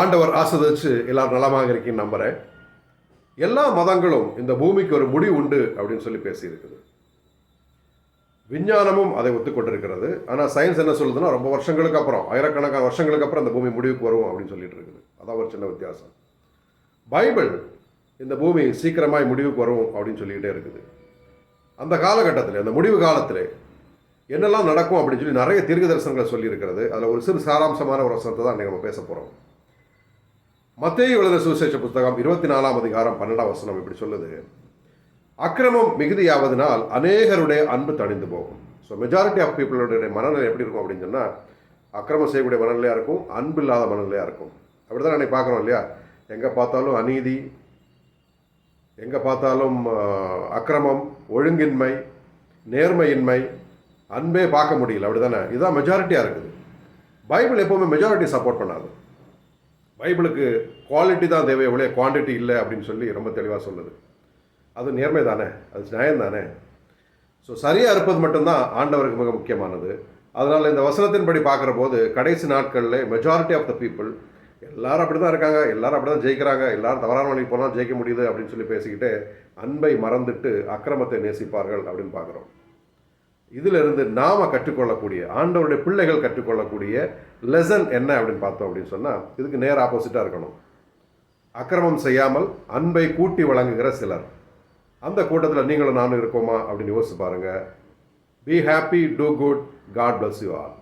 ஆண்டவர் ஆசிர்வதிச்சு எல்லாரும் நலமாக இருக்கீன்னு நம்புகிறேன் எல்லா மதங்களும் இந்த பூமிக்கு ஒரு முடிவு உண்டு அப்படின்னு சொல்லி பேசியிருக்குது. விஞ்ஞானமும் அதை ஒத்துக்கொண்டிருக்கிறது. ஆனால் சயின்ஸ் என்ன சொல்லுதுன்னா ரொம்ப வருஷங்களுக்கு அப்புறம் ஆயிரக்கணக்கான வருஷங்களுக்கு அப்புறம் இந்த பூமி முடிவுக்கு வரும் அப்படின்னு சொல்லிட்டு இருக்குது. அதான் ஒரு சின்ன வித்தியாசம். பைபிள் இந்த பூமி சீக்கிரமாய் முடிவுக்கு வரும் அப்படின்னு சொல்லிக்கிட்டே இருக்குது. அந்த காலகட்டத்தில் அந்த முடிவு காலத்தில் என்னெல்லாம் நடக்கும் அப்படின்னு சொல்லி நிறைய தீர்க்க தரிசனங்களை சொல்லியிருக்கிறது. அதில் ஒரு சிறு சாராம்சமான ஒரு வசனத்தை தான் நம்ம பேச போகிறோம் மத்திய எழுத சுவிசேஷ புஸ்தகம் இருபத்தி நாலாம் அதிகாரம் பன்னெண்டாம் வசனம் இப்படி சொல்லுது. அக்கிரமம் மிகுதியாவதனால் அநேகருடைய அன்பு தணிந்து போகும். ஸோ மெஜாரிட்டி ஆஃப் பீப்புளுடைய மனநிலை எப்படி இருக்கும் அப்படின்னு சொன்னால் அக்கிரமம் செய்யக்கூடிய மனநிலையாக இருக்கும் அன்பு இல்லாத மனநிலையாக இருக்கும். அப்படி தான் அன்றைக்கி பார்க்குறோம் இல்லையா? எங்கே பார்த்தாலும் அநீதி எங்கே பார்த்தாலும் அக்கிரமம் ஒழுங்கின்மை நேர்மையின்மை அன்பே பார்க்க முடியல. அப்படி தானே இதுதான் மெஜாரிட்டியாக இருக்குது. பைபிள் எப்போவுமே மெஜாரிட்டி சப்போர்ட் பண்ணாது. பைபிளுக்கு குவாலிட்டி தான் தேவை எவ்வளோ குவான்டிட்டி இல்லை அப்படின்னு சொல்லி ரொம்ப தெளிவாக சொல்லுது. அது நேர்மை தானே? அது நியாயம் தானே? ஸோ சரியாக இருப்பது மட்டும்தான் ஆண்டவருக்கு மிக முக்கியமானது. அதனால் இந்த வசனத்தின்படி பார்க்குற போது கடைசி நாட்களில் மெஜாரிட்டி ஆஃப் த பீப்புள் எல்லாரும் அப்படி தான் இருக்காங்க எல்லாரும் அப்படி தான் ஜெயிக்கிறாங்க எல்லாரும் தவறான வழிக்கு போனால் ஜெயிக்க முடியுது அப்படின்னு சொல்லி பேசிக்கிட்டு அன்பை மறந்துட்டு அக்கிரமத்தை நேசிப்பார்கள் அப்படின்னு பார்க்குறோம். இதிலிருந்து நாம கற்றுக்கொள்ளக்கூடிய ஆண்டவருடைய பிள்ளைகள் கற்றுக்கொள்ளக்கூடிய லெசன் என்ன அப்படின்னு பார்த்தோம் அப்படின்னு சொன்னால் இதுக்கு நேர் ஆப்போசிட்டாக இருக்கணும். அக்கிரமம் செய்யாமல் அன்பை கூட்டி வழங்குகிற சிலர். அந்த கூட்டத்தில் நீங்களும் நானும் இருக்கோமா அப்படின்னு யோசிச்சு பாருங்கள் be happy do good God bless you all